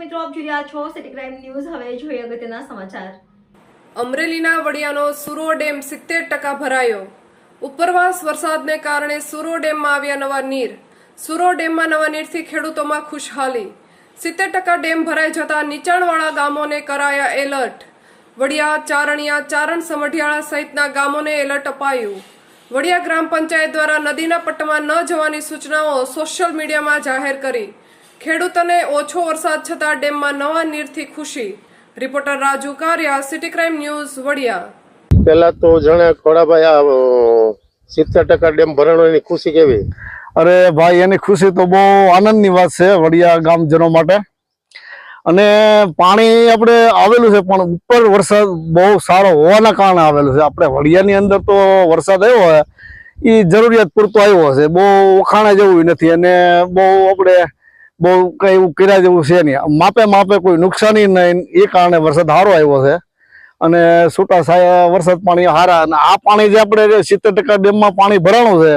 મિત્રો, આપ જોઈ રહ્યા છો સિટી ક્રાઇમ ન્યૂઝ હવે જોઈએ અગત્યના સમાચાર. અમરેલીના વડિયાનો સુરો ડેમ સિત્તેર ટકા ભરાયો. ઉપરવાસ વરસાદને કારણે સુરો ડેમમાં આવ્યા નવા નીર. સુરો ડેમમાં નવા નીરથી ખેડૂતોમાં ખુશહાલી. સિત્તેર ટકા ડેમ ભરાઈ જતા નીચાણવાળા ગામોને કરાયા એલર્ટ. વડિયા, ચારણિયા, ચારણ સમઢિયાળા સહિતના ગામોને એલર્ટ અપાયું. વડિયા ગ્રામ પંચાયત દ્વારા નદીના પટ્ટમાં ન જવાની સૂચનાઓ સોશિયલ મીડિયામાં જાહેર કરી. ખેડૂતોને ઓછો વરસાદ છતાં ડેમમાં નવા નીરથી ખુશી. Reporter Raju Kariya city crime news Vadia. પેલા તો જાણે ખોડાભાઈ આ સિત્તેર ટકા ડેમ ભરાણો એની ખુશી કેવી? અરે ભાઈ એની ખુશી તો બહુ આનંદની વાત છે વડિયા ગામજનો માટે. અને પાણી આપણે આવેલું છે પણ ઉપર વરસાદ બહુ સારો હોવાના કારણે આવેલું છે. આપણે વડિયાની અંદર તો વરસાદ આવ્યો હોય એ જરૂરિયાત પૂરતો આવ્યો હશે. બહુ વખાણા જેવું નથી. અને બહુ આપણે બહુ કઈ એવું કર્યા જેવું છે નહીં. માપે માપે કોઈ નુકસાની નહીં. એ કારણે વરસાદ સારો આવ્યો છે. અને છૂટા છાયા વરસાદ પાણી સારા અને આ પાણી જે આપણે સિત્તેર ટકા ડેમમાં પાણી ભરાણું છે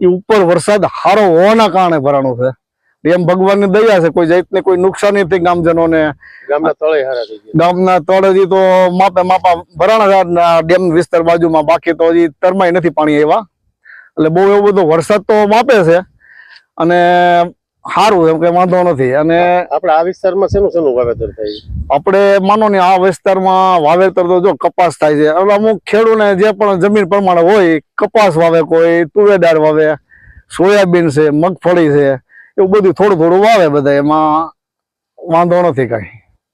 એ ઉપર વરસાદ સારો હોવાના કારણે ભરાણું છે. ડેમ ભગવાનની દયા છે. કોઈ જાતને કોઈ નુકસાની થઈ ગામજનોને. ગામના તળે હારા ગામના તળેથી તો માપે માપા ભરાણા ડેમ વિસ્તાર બાજુમાં બાકી તો હજી તરમાય નથી પાણી આવ્યા એટલે બહુ એવો બધો વરસાદ તો માપે છે. અને સારું એમ કઈ વાંધો નથી. અને આપણે આ વિસ્તારમાં શેનું શેનું વાવેતર થાય? આપણે માનો ને આ વિસ્તારમાં વાવેતર તો જો કપાસ થાય છે. એટલે અમુક ખેડૂને જે પણ જમીન પ્રમાણે હોય કપાસ વાવે કોઈ તુવેદાર વાવે સોયાબીન છે મગફળી છે એવું બધું થોડું થોડું વાવે બધા એમાં વાંધો નથી કાંઈ.